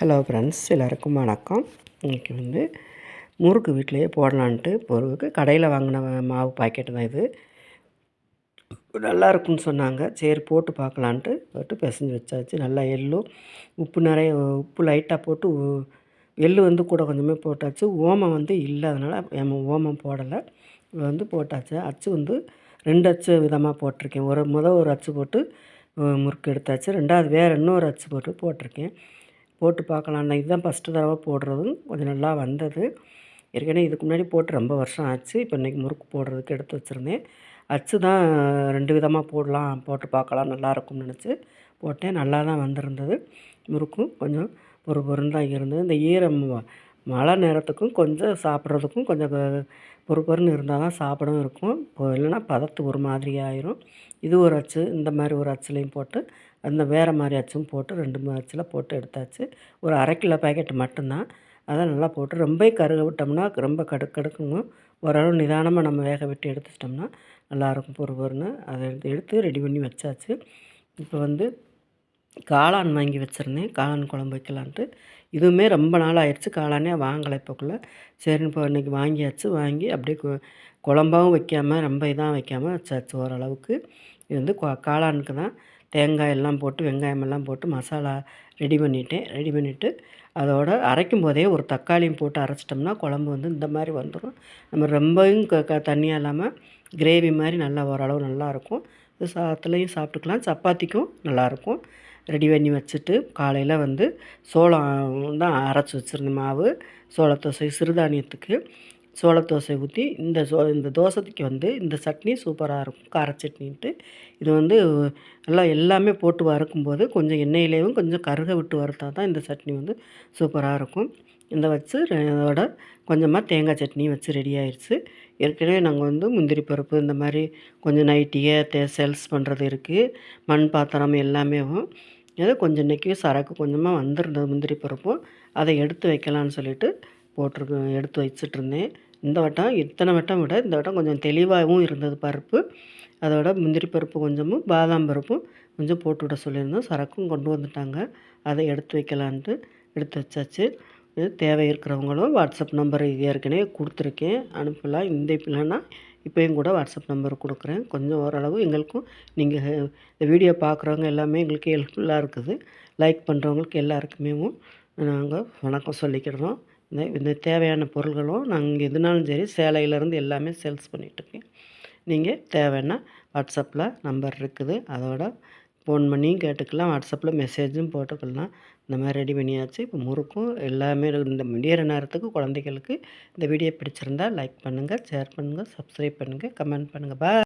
Hello friends எல்லாருக்கும் வணக்கம். இன்றைக்கி வந்து முறுக்கு வீட்டிலையே போடலான்ட்டு பொருளுக்கு கடையில் வாங்கின மாவு பாக்கெட்டு தான் இது. நல்லா இருக்குன்னு சொன்னாங்க. சரி போட்டு பார்க்கலான்ட்டு போட்டு பிசைஞ்சு வச்சாச்சு. நல்லா எள்ளும் உப்பு நிறைய உப்பு லைட்டாக போட்டு எள்ளு வந்து கூட கொஞ்சமே போட்டாச்சு. ஓமம் வந்து இல்லை அதனால் ஓமம் போடலை. வந்து போட்டாச்சு. அச்சு வந்து ரெண்டு அச்சு விதமாக போட்டிருக்கேன். ஒரு முதல் ஒரு அச்சு போட்டு முறுக்கு எடுத்தாச்சு. ரெண்டாவது வேறு இன்னொரு அச்சு போட்டு போட்டிருக்கேன். போட்டு பார்க்கலாம். இதுதான் ஃபஸ்ட்டு தடவை போடுறதும் கொஞ்சம் நல்லா வந்தது. ஏற்கனவே இதுக்கு முன்னாடி போட்டு ரொம்ப வருஷம் ஆச்சு. இப்போ இன்றைக்கி முறுக்கு போடுறதுக்கு எடுத்து வச்சுருந்தேன். அச்சு தான் ரெண்டு விதமாக போடலாம் போட்டு பார்க்கலாம். நல்லாயிருக்கும்னு நினச்சி போட்டேன். நல்லா தான் வந்திருந்தது. முறுக்கும் கொஞ்சம் பொறு பொருன்னு தான் இருந்தது. இந்த ஈரம் மழை நேரத்துக்கும் கொஞ்சம் சாப்பிட்றதுக்கும் கொஞ்சம் பொறு இருந்தால் தான் சாப்பிடவும் இருக்கும். இல்லைன்னா பதத்து ஒரு மாதிரி ஆயிரும். இது ஒரு அச்சு இந்த மாதிரி ஒரு அச்சுலையும் போட்டு அந்த வேறு மாதிரி அச்சும் போட்டு ரெண்டு மூணு அச்சில் போட்டு எடுத்தாச்சு. ஒரு அரை கிலோ பேக்கெட் மட்டும்தான். அதை நல்லா போட்டு ரொம்ப கருக விட்டோம்னா ரொம்ப கடுக்கு கடுக்குங்க. ஓரளவு நிதானமாக நம்ம வேக விட்டு எடுத்துட்டோம்னா நல்லாயிருக்கும் பொறு பொறுன்னு அதை எடுத்து எடுத்து ரெடி பண்ணி வச்சாச்சு. இப்போ வந்து காளான் வாங்கி வச்சுருந்தேன். காளான் குழம்பு வைக்கலான்ட்டு. இதுவுமே ரொம்ப நாள் ஆயிடுச்சு. காளானே வாங்கலை இப்போக்குள்ளே. சரின்னு இப்போ இன்றைக்கி வாங்கியாச்சு. வாங்கி அப்படியே குழம்பாகவும் வைக்காமல் ரொம்ப இதாக வைக்காமல் வச்சாச்சு ஓரளவுக்கு. இது வந்து காளானுக்கு தான். தேங்காய் எல்லாம் போட்டு வெங்காயமெல்லாம் போட்டு மசாலா ரெடி பண்ணிட்டேன் ரெடி பண்ணிவிட்டு அதோட அரைக்கும் போதே ஒரு தக்காளியும் போட்டு அரைச்சிட்டோம்னா குழம்பு வந்து இந்த மாதிரி வந்துடும் நம்ம ரொம்பவும் க க தண்ணியாக இல்லாமல் கிரேவி மாதிரி நல்லா ஓரளவு நல்லாயிருக்கும் இது சாதத்துலேயும் சாப்பிட்டுக்கலாம். சப்பாத்திக்கும் நல்லாயிருக்கும் ரெடி பண்ணி வச்சுட்டு காலையில் வந்து சோளம் தான் அரைச்சி வச்சுருந்த மாவு சோளத்தோசை சிறுதானியத்துக்கு சோள தோசை ஊற்றி இந்த சோ இந்த தோசைக்கு வந்து இந்த சட்னி சூப்பராக இருக்கும். கார சட்னின்ட்டு. இது வந்து நல்லா எல்லாமே போட்டு வறுக்கும்போது கொஞ்சம் எண்ணெயிலேயும் கொஞ்சம் கருக விட்டு வறுத்தா தான் இந்த சட்னி வந்து சூப்பராக இருக்கும். இந்த வச்சு அதோட கொஞ்சமாக தேங்காய் சட்னி வச்சு ரெடி ஆயிடுச்சு ஏற்கனவே நாங்கள் வந்து முந்திரி பருப்பு இந்த மாதிரி கொஞ்சம் நைட்டியே தே சேல்ஸ் பண்ணுறது இருக்குது மண் பாத்திரம் எல்லாமே ஏதோ கொஞ்சம் இன்றைக்கி சரக்கு கொஞ்சமாக வந்திருந்தது முந்திரி பருப்பும். அதை எடுத்து வைக்கலான்னு சொல்லிட்டு போட்டிருக்கு எடுத்து வச்சிட்ருந்தேன் இந்த வட்டம் இத்தனை வட்டம் விட இந்த வட்டம் கொஞ்சம் தெளிவாகவும் இருந்தது பருப்பு. அதோட முந்திரி பருப்பு கொஞ்சமும் பாதாம் பருப்பும் கொஞ்சம் போட்டு விட சொல்லியிருந்தோம். சரக்கும் கொண்டு வந்துட்டாங்க. அதை எடுத்து வைக்கலான்ட்டு எடுத்து வச்சாச்சு. இது தேவை இருக்கிறவங்களும் வாட்ஸ்அப் நம்பர் ஏற்கனவே கொடுத்துருக்கேன். அனுப்பலாம். இந்த இல்லைன்னா இப்போயும் கூட வாட்ஸ்அப் நம்பர் கொடுக்குறேன். கொஞ்சம் ஓரளவு எங்களுக்கும் நீங்கள் இந்த வீடியோ பார்க்குறவங்க எல்லாமே எங்களுக்கு ஹெல்ப்ஃபுல்லாக இருக்குது. லைக் பண்ணுறவங்களுக்கு எல்லாருக்குமே நாங்கள் வணக்கம் சொல்லிக்கிடுறோம் இந்த இந்த தேவையான பொருள்களும் நாங்கள் எதுனாலும் சரி சேலையிலேருந்து எல்லாமே சேல்ஸ் பண்ணிகிட்ருக்கேன் நீங்கள் தேவைன்னா வாட்ஸ்அப்பில் நம்பர் இருக்குது. அதோட ஃபோன் பண்ணியும் கேட்டுக்கலாம். வாட்ஸ்அப்பில் மெசேஜும் போட்டுக்கலாம். இந்த மாதிரி ரெடி பண்ணியாச்சு. இப்போ முறுக்கும் எல்லாமே இந்த முடியிற நேரத்துக்கு குழந்தைகளுக்கு இந்த வீடியோ பிடிச்சிருந்தா லைக் பண்ணுங்கள் ஷேர் பண்ணுங்கள் சப்ஸ்கிரைப் பண்ணுங்கள் கமெண்ட் பண்ணுங்கள் பா